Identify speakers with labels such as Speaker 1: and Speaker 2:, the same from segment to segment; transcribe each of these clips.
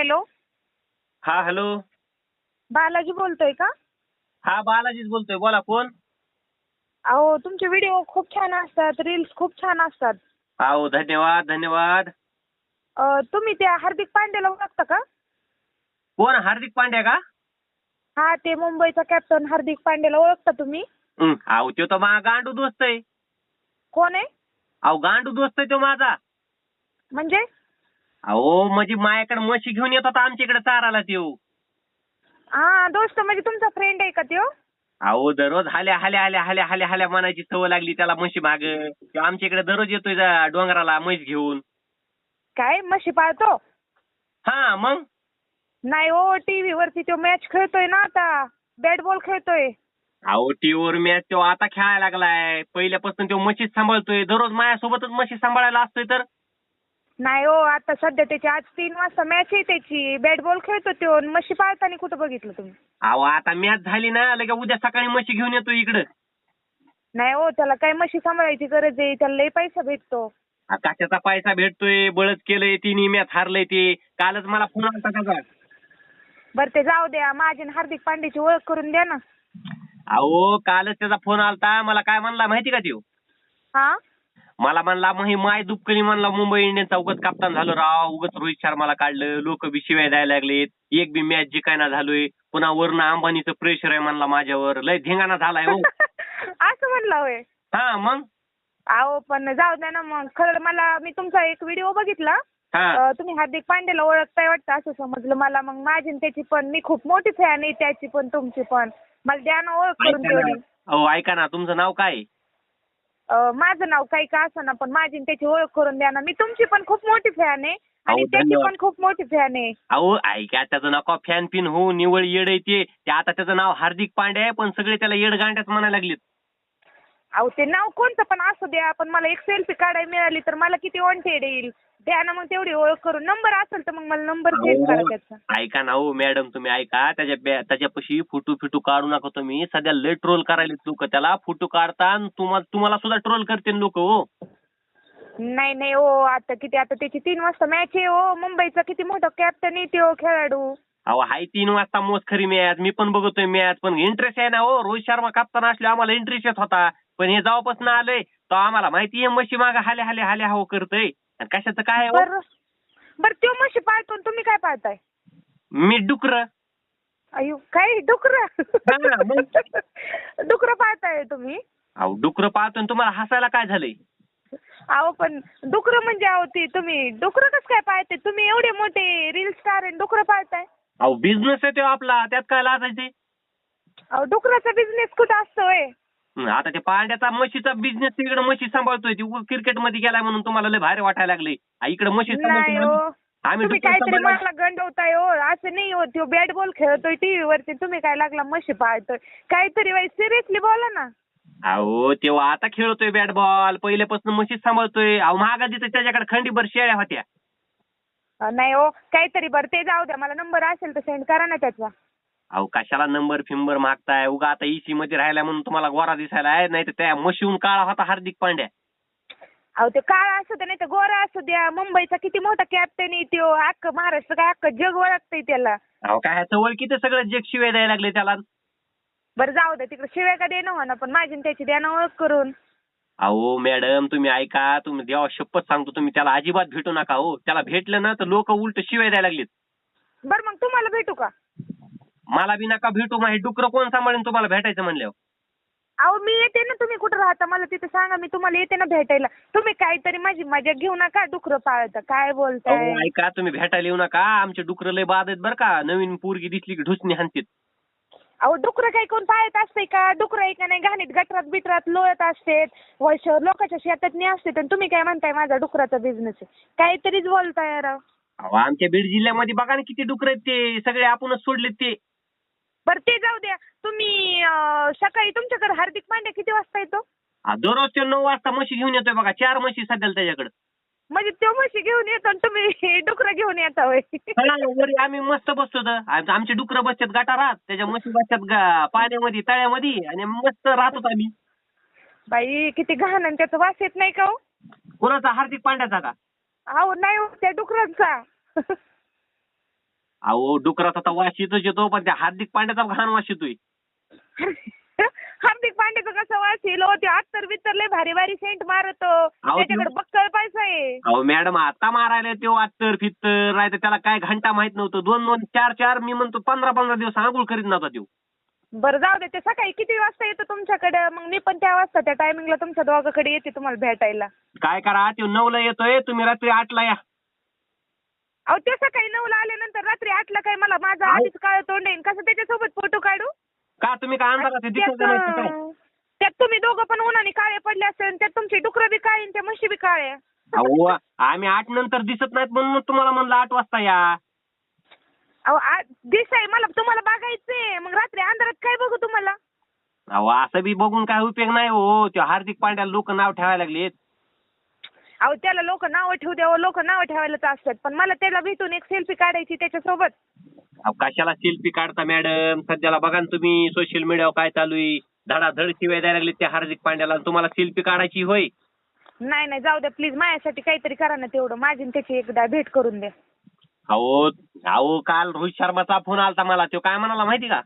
Speaker 1: Hello.
Speaker 2: हा hello.
Speaker 1: Balaji बोलतोय का?
Speaker 2: हा बालाजीच बोलतोय. बोला कोण?
Speaker 1: अहो तुमचे व्हिडिओ खूप छान असतात रील्स खूप छान असतात.
Speaker 2: हो धन्यवाद धन्यवाद.
Speaker 1: अं, तुम्ही त्या हार्दिक पांड्याला ओळखता का?
Speaker 2: कोण? हार्दिक पांड्या का?
Speaker 1: हा ते मुंबईचा कॅप्टन हार्दिक पांड्याला ओळखता तुम्ही?
Speaker 2: हं, अहो तो तर मा गांडू दोस्त आहे.
Speaker 1: कोण आहे?
Speaker 2: अहो गांडू दोस्त आहे तो माझा.
Speaker 1: म्हणजे?
Speaker 2: अहो म्हणजे माझ्याकडे म्हशी घेऊन येत होता आमच्या इकडे चारायला त्यो.
Speaker 1: हा दोस्त म्हणजे तुमचा फ्रेंड आहे का त्यो?
Speaker 2: अहो दररोज हाल्या हाल्या हाल्या हाल्या हाल्या हाल्या म्हणायची सवय लागली त्याला म्हशी माग. आमच्या इकडे दररोज येतोय जा डोंगराला म्हैस घेऊन.
Speaker 1: काय? म्हशी पाळतो?
Speaker 2: हा मग?
Speaker 1: नाही हो टीव्ही वरती तो मॅच खेळतोय ना आता. बॅट बॉल खेळतोय.
Speaker 2: अहो टीव्हीवर मॅच तो आता खेळायला लागलाय. पहिल्यापासून तो म्हशीच सांभाळतोय. दररोज माझ्यासोबतच म्हशी सांभाळायला असतोय तर?
Speaker 1: नाही हो आता सध्या त्याची आज तीन वाजता मॅच आहे त्याची. बॅट बॉल खेळतो तो आणि म्हशी पाळताना कुठं बघितलं तुम्ही?
Speaker 2: अहो आता मॅच झाली ना लगे उद्या सकाळी म्हशी घेऊन येतो इकडं.
Speaker 1: नाही हो त्याला काय म्हशी सांभाळायची गरज आहे? त्याला लई पैसा भेटतो.
Speaker 2: आ, कशाचा पैसा भेटतोय? बळच केलंय तिन्ही मॅच हारलंय ते. कालच मला फोन आलता त्याचा
Speaker 1: बरं ते जाऊ द्या. माझी आणि हार्दिक पांड्याची ओळख करून द्या ना.
Speaker 2: अहो कालच त्याचा फोन आलता. मला काय म्हणला माहिती का त्यो?
Speaker 1: हा?
Speaker 2: मला म्हणला मग ही माय दुपकली म्हणला मुंबई इंडियन्सचा उगत कप्तान झालो. राव उगत रोहित शर्माला काढलं. लोक बी शिवाय द्यायला लागलेत. एक बी मॅच जिकायना झालोय. पुन्हा वरनं अंबानीचं प्रेशर आहे म्हणला माझ्यावर. लय धिंगाणा झालाय हो.
Speaker 1: असं म्हणलं होय.
Speaker 2: हा मग?
Speaker 1: अहो पण जाऊ द्या ना मग. खरं मला मी तुमचा एक व्हिडिओ बघितला.
Speaker 2: हा.
Speaker 1: अं, तुम्ही हार्दिक पांड्याला ओळखताय वाटतं असं समजलं मला. मग माझी आणि त्याची पण. मी खूप मोठी फॅन आहे त्याची पण तुमची पण. मला द्या ना ओळख करून
Speaker 2: ऐका
Speaker 1: तेवढी.
Speaker 2: ना अहो ऐका ना. तुमचं नाव काय?
Speaker 1: माझं नाव काही का असं ना पण माझी आणि त्याची ओळख करून द्या ना. मी तुमची पण खूप मोठी फॅन आहे आणि
Speaker 2: अहो,
Speaker 1: त्याची
Speaker 2: धन्यवाद.
Speaker 1: पण खूप मोठी फॅन आहे.
Speaker 2: अहो ऐका त्याचं नका फॅन पिन हो निवळ येड आहे ते. ते आता त्याचं नाव हार्दिक पांड्या आहे पण सगळे त्याला येड गांड्याच म्हणायला लागलेत.
Speaker 1: अहो ते नाव कोणतं पण असू द्या पण मला एक सेल्फी काढायला मिळाली तर मला किती वॉन्टेड येईल? द्या ना मग तेवढी ओळख करून. नंबर असेल तर मग मला नंबर सेंड करा त्याचा.
Speaker 2: ऐका ना हो मॅडम तुम्ही ऐका. त्याच्या बॅ- त्याच्यापाशी फोटो फिटो काढू नका तुम्ही. सध्या लय ट्रोल करायला लोक त्याला. फोटो काढता आणि तुम्हाला तुम्हाला सुद्धा ट्रोल करते लोक हो.
Speaker 1: नाही नाही हो आता किती आता त्याची तीन वाजता मॅच आहे हो. मुंबईचा किती मोठा कॅप्टन आहे तो खेळाडू.
Speaker 2: अहो हाय तीन वाजता मोज खरी मॅच मी पण बघतोय मॅच पण इंटरेस्ट आहे ना हो. रोहित शर्मा कप्तान असले आम्हाला इंटरेस्ट येत होता. पण हे जेव्हापासून आलंय तो आम्हाला माहिती आहे म्हशी माग हाले हाले हाले हाव करतय. कशाचं काय आहे हो?
Speaker 1: बर. बर तो म्हशी पाळतो आणि तुम्ही काय पाळताय?
Speaker 2: मी डुकर.
Speaker 1: अयो काय? डुकर?
Speaker 2: हा, मग.
Speaker 1: डुकर पाळताय तुम्ही?
Speaker 2: अहो डुकर पाहतो आणि तुम्हाला हसायला काय झालंय?
Speaker 1: अहो पण डुकर म्हणजे अहो ते तुम्ही डुकर कसं काय पाळते तुम्ही एवढे मोठे रील स्टार आहे डुकर पाळताय?
Speaker 2: अहो बिझनेस आहे तो आपला. त्यात काय लाजायचे?
Speaker 1: अहो डुकराचा बिझनेस कुठं असतोय
Speaker 2: आता ते पांड्याचा म्हशीचा बिझनेस इकडे म्हशी सांभाळतोय ती क्रिकेटमध्ये गेलाय म्हणून तुम्हाला लय भारी वाटायला लागले इकडे म्हशी
Speaker 1: नाही हो.
Speaker 2: आम्ही. आम्ही
Speaker 1: तुम्ही
Speaker 2: डुक्कर
Speaker 1: काहीतरी मला गंडवताय हो. असं नाही हो तो बॅट बॉल खेळतोय टीव्ही वरती तुम्ही काय लागला म्हशी पाळतोय. काहीतरी वाईट सिरियसली बोला ना.
Speaker 2: अहो तेव्हा आता खेळतोय बॅट बॉल पहिल्यापासून म्हशीच सांभाळतोय. अहो महागा तिथे त्याच्याकडे खंडीभर शेळ्या होत्या.
Speaker 1: अं, नाही हो काहीतरी बरं ते जाऊ द्या मला नंबर असेल तर सेंड करा ना त्याचा.
Speaker 2: अहो कशाला नंबर फिंबर मागताय? उगा आता इसी मध्ये राहिला म्हणून तुम्हाला गोरा दिसायला आहे नाही तर त्या म्हशीहून काळा होता हार्दिक पांड्या.
Speaker 1: अहो ते काळा असू द्या नाही तर गोरा असू द्या. मुंबईचा किती मोठा कॅप्टन आहे त्यो. अख्खं महाराष्ट्र काय अख्खं जग ओळखतंय त्याला.
Speaker 2: अहो काय ह्याचं ओळखी ते सगळं जग शिवाय द्यायला लागले त्याला.
Speaker 1: बरं जाऊ द्या तिकडे शिव्या का देणं हो ना पण माझी आणि त्याची द्या ना ओळख करून.
Speaker 2: अहो मॅडम तुम्ही ऐका. तुम्ही देवा शपथ सांगतो तुम्ही. त्याला अजिबात भेटू नका हो. त्याला भेटलं ना तर लोक उलट शिवाय द्यायला लागलेत.
Speaker 1: बरं मग तुम्हाला भेटू का?
Speaker 2: मला बी नका भेटू हे डुकरं कोण सांभाळून तुम्हाला भेटायचं म्हणल्यावर?
Speaker 1: अहो मी येते ना तुम्ही कुठं राहता? मला तिथे सांगा मी तुम्हाला येते ना भेटायला. तुम्ही काहीतरी माझी मजा घेऊ नका डुकरं पाळता. काय बोलताय?
Speaker 2: अहो ऐका तुम्ही भेटायला येऊ नका. आमचे डुकरं लय बाद आहेत बरं का. नवीन पोरगी दिसली की ढुसणी हाणतील
Speaker 1: अहो डुकरं काही कोण पाळत असते का? डुकरं आहे का नाही? घाणीत गटरात बिटरात लोळत असते वर्ष लोकांच्या शेतात नाही असते. आणि तुम्ही काय म्हणताय माझा डुकराचा बिझनेस आहे? काहीतरीच बोलताय राव.
Speaker 2: अहो आमच्या बीड जिल्ह्यामध्ये बघा ना किती डुकर आहेत ते. सगळे आपणच सोडलेत ते.
Speaker 1: बरं ते जाऊ द्या. तुम्ही अं, सकाळी तुमच्याकडे हार्दिक पांड्या किती वाजता येतो?
Speaker 2: आ, दररोज ते नऊ वाजता म्हशी घेऊन येतोय बघा. चार म्हशी सध्याला त्याच्याकडे.
Speaker 1: म्हणजे तो म्हशी घेऊन येतो आणि तुम्ही डुकरं घेऊन येता होय.
Speaker 2: वरी आम्ही मस्त बसतो तर. आमचे डुकरं बसतात गटारात त्याच्या म्हशी बसतात गा- पाण्यामध्ये तळ्यामध्ये आणि मस्त राहतो आम्ही.
Speaker 1: बाई किती घाण आणि त्याचा वास येत नाही का हो?
Speaker 2: कोणाचा? हार्दिक पांड्याचा का?
Speaker 1: अहो नाही हो त्या डुकरांचा.
Speaker 2: अहो डुकराचा तर वास येतोच येतो पण त्या हार्दिक पांड्याचा घाण वास येतोय.
Speaker 1: हार्दिक पांड्याचं कसं वास येईल हो, ते अत्तर बित्तर लय भारी भारी सेंट मारतो. त्याच्याकडे बक्कळ पैसा आहे.
Speaker 2: अहो मॅडम आता मारायला तो आत्तर फित्तर नाही तर त्याला काय घंटा माहीत नव्हतं. दोन दोन चार चार मी म्हणतो पंधरा पंधरा दिवस आंघोळ करीत नव्हता तो
Speaker 1: बरं जाऊ दे ते सकाळी किती वाजता येतो तुमच्याकडे? मग मी पण त्या वाजता त्या टायमिंगला तुमच्या दोघाकडे येते तुम्हाला भेटायला.
Speaker 2: काय करा तो नऊला येतोय तुम्ही रात्री आठला या.
Speaker 1: अहो ते सकाळी नऊला आल्यानंतर रात्री आठला काय मला माझं. आधीच काळ तोंड येईन कसं त्याच्यासोबत फोटो काढू?
Speaker 2: का तुम्ही काय? दिसत नाही की काय?
Speaker 1: त्यात त्यात तुम्ही दोघं पण उन्हाने काळे पडले असेल त्यात तुमची डुकरं बी काळी आणि त्या म्हशी बी काळ्या
Speaker 2: अहो आम्ही आठ नंतर दिसत नाहीत म्हणून तुम्हाला म्हणलं आठ वाजता या.
Speaker 1: अहो आ- दिसाय मला तुम्हाला बघायचंय. मग रात्री अंधारात काय बघू तुम्हाला?
Speaker 2: अहो असं बी बघून काय उपयोग नाही हो. त्यो हार्दिक पांड्या लोक नाव ठेवायला लागलेत.
Speaker 1: अहो त्याला लोक नावं ठेवू द्यावं लोक नावं ठेवायलाच असतात. पण मला त्याला भेटून एक सेल्फी काढायची त्याच्यासोबत.
Speaker 2: अहो कशाला सेल्फी काढता मॅडम सध्याला बघा ना तुम्ही सोशल मीडियावर काय चालू आहे? धडाधड शिवाय द्यायला लागले त्या हार्दिक पांड्याला आणि तुम्हाला सेल्फी काढायची होय?
Speaker 1: नाही नाही जाऊ द्या प्लीज माझ्यासाठी काहीतरी करा ना तेवढं. माझी आणि त्याची एकदा भेट करून द्या.
Speaker 2: अहो अहो काल रोहित शर्माचा फोन आलता मला. तो काय म्हणाला माहिती का?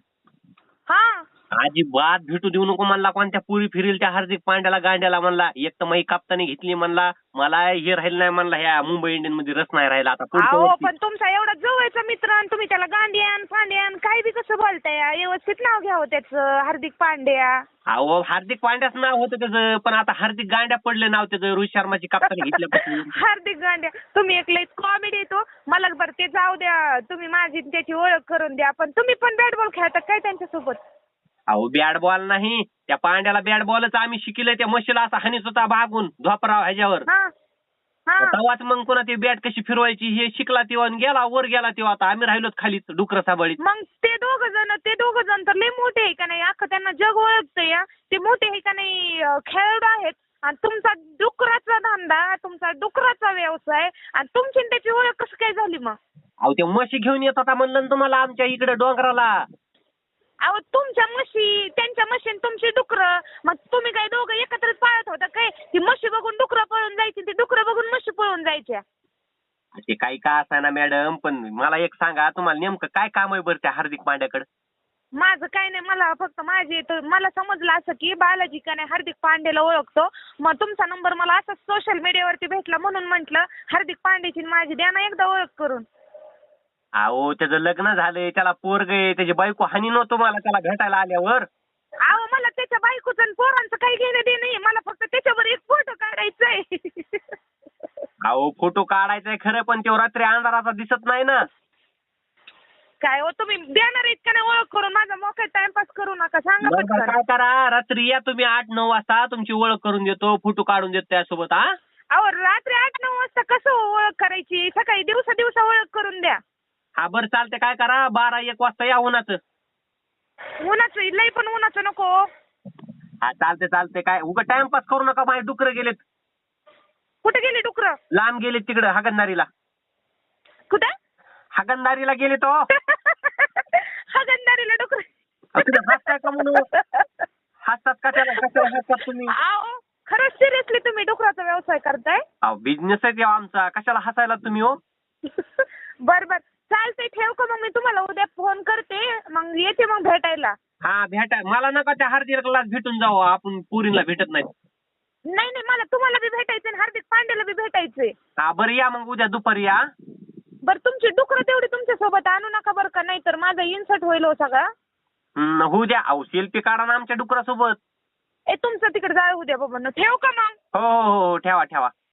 Speaker 1: हा.
Speaker 2: अजिबात भेटू देऊ नको म्हणला. कोणत्या पुरी फिरील त्या हार्दिक पांड्याला गांड्याला म्हणला. एक तर मग कापतानी घेतली म्हणला. मला हे राहील नाही म्हणला. ह्या मुंबई इंडियनमध्ये रस नाही राहिला. आता पुढच्या
Speaker 1: अहो
Speaker 2: वर्षी.
Speaker 1: पण तुमचा एवढा जवळचा मित्र आणि तुम्ही त्याला गांडियान फांड्यान काही बी कसं बोलताय? व्यवस्थित नाव घ्यावं त्याचं हार्दिक पांड्या.
Speaker 2: अहो हार्दिक पांड्याच नाव होतं त्याचं पण आता हार्दिक गांड्या पडले नाव त्याचं. रोहित शर्माची कापतानी घेतल्यापासून
Speaker 1: हार्दिक गांड्या. तुम्ही एक लई कॉमेडी येतो मला बरं ते जाऊ द्या. तुम्ही माझी आणि त्याची ओळख करून द्या. पण तुम्ही पण बॅट बॉल खेळता काय त्यांच्यासोबत?
Speaker 2: अहो बॅट बॉल नाही. त्या पांड्याला बॅट बॉलच आम्ही शिकले त्या म्हशीला असा हानीत होता भागून धोपराव ह्याच्यावर.
Speaker 1: हा. हा.
Speaker 2: तेव्हाच मग पुन्हा ती बॅट कशी फिरवायची हे शिकला तेव्हा आणि गेला वर गेला तेव्हा. आता आम्ही राहिलोच खालीच डुकर साबळीत
Speaker 1: मग ते दोघ जण ते दोघ जण तर लय मोठे आहे का नाही? अख्खं त्यांना जग ओळखतंय या ते मोठे आहे का नाही? अं, खेळाडू आहेत. आणि तुमचा डुकराचा धंदा तुमचा डुकराचा व्यवसाय आणि तुमची आणि त्याची ओळख कसं काय झाली मग?
Speaker 2: अहो त्या म्हशी घेऊन येत होता म्हणलं ना तुम्हाला आमच्या इकडे डोंगराला.
Speaker 1: अहो तुमच्या म्हशी त्यांच्या म्हशी आणि तुमची डुकरं. मग तुम्ही काय दोघं एकत्रच पाळत होता काय? ती म्हशी बघून डुकरं पळून जायची ती डुकरं बघून म्हशी पळून जायच्या.
Speaker 2: ते काही का ना मॅडम? पण मला एक सांगा तुम्हाला नेमकं काय काम आहे बरं त्या हार्दिक पांड्याकडे?
Speaker 1: माझं काय नाही मला फक्त माझी तर मला समजलं असं की बालाजी का नाही हार्दिक पांडेला ओळखतो. मग तुमचा नंबर मला असंच सोशल मीडियावरती भेटला म्हणून म्हटलं हार्दिक पांडेची आणि माझी द्या ना एकदा ओळख करून.
Speaker 2: अहो त्याचं लग्न झालंय त्याला पोरग आहे त्याची बायको हानी नव्हतो मला त्याला भेटायला आल्यावर.
Speaker 1: अहो मला त्याच्या बायकोचं आणि पोरांचं काही घेणं देणं नाही. मला फक्त त्याच्यावर एक फोटो काढायचा आहे
Speaker 2: अहो फोटो काढायचाय खरं पण तो रात्री अंधाराचा दिसत नाही ना.
Speaker 1: काय हो तुम्ही देणार आहेत का नाही ओळख करून? माझा मोठा टाइमपास करू नका. सांगा
Speaker 2: बरं बरं,
Speaker 1: पटकन
Speaker 2: काय करा? रात्री या तुम्ही आठ नऊ वाजता तुमची ओळख करून देतो फोटो काढून देतो त्यासोबत हा?
Speaker 1: अहो रात्री आठ नऊ वाजता कसं ओळख करायची? सकाळी दिवसा दिवसा ओळख करून द्या.
Speaker 2: हा बरं चालते काय करा? बारा एक वाजता या उन्हाचं.
Speaker 1: उन्हाचं लई पण उन्हाचं नको. हो.
Speaker 2: चालते चालते काय उगा टाइमपास करू नका माझे डुकर गेलेत.
Speaker 1: कुठे गेली डुकरं?
Speaker 2: लांब गेलेत तिकडं हागणदारीला.
Speaker 1: कुठे?
Speaker 2: हागणदारीला गेले तो.
Speaker 1: हगंदारीला डुकर.
Speaker 2: हसताय का म्हणून? हसतात कशाला कशाला हसतात तुम्ही?
Speaker 1: खरंच सिरियसली तुम्ही डुकराचा व्यवसाय करताय?
Speaker 2: बिझनेस आहे आमचा. कशाला हसायला तुम्ही हो?
Speaker 1: बर बर. चालतंय ठेव का मग मी तुम्हाला उद्या फोन करते. मग येते मग भेटायला.
Speaker 2: हा भेटा. मला नका त्या हार्दिकला भेटून जाऊ. आपण पुरीला भेटत नाही.
Speaker 1: नाही नाही मला तुम्हाला बी भेटायचंय आणि हार्दिक पांड्याला बी भेटायचंय.
Speaker 2: हा बरं या मग उद्या दुपारी या
Speaker 1: बर तुमची डुकरं तेवढी तुमच्यासोबत आणू नका बरं का? नाही तर माझा इन्सर्ट होईल हो सगळा.
Speaker 2: हम्म, होऊ द्या. अहो सेल्फी काढा ना आमच्या डुकरासोबत.
Speaker 1: ए तुमचं तिकडे जाऊ द्या बाबा. ठेव का मग?
Speaker 2: हो हो हो ठेवा ठेवा.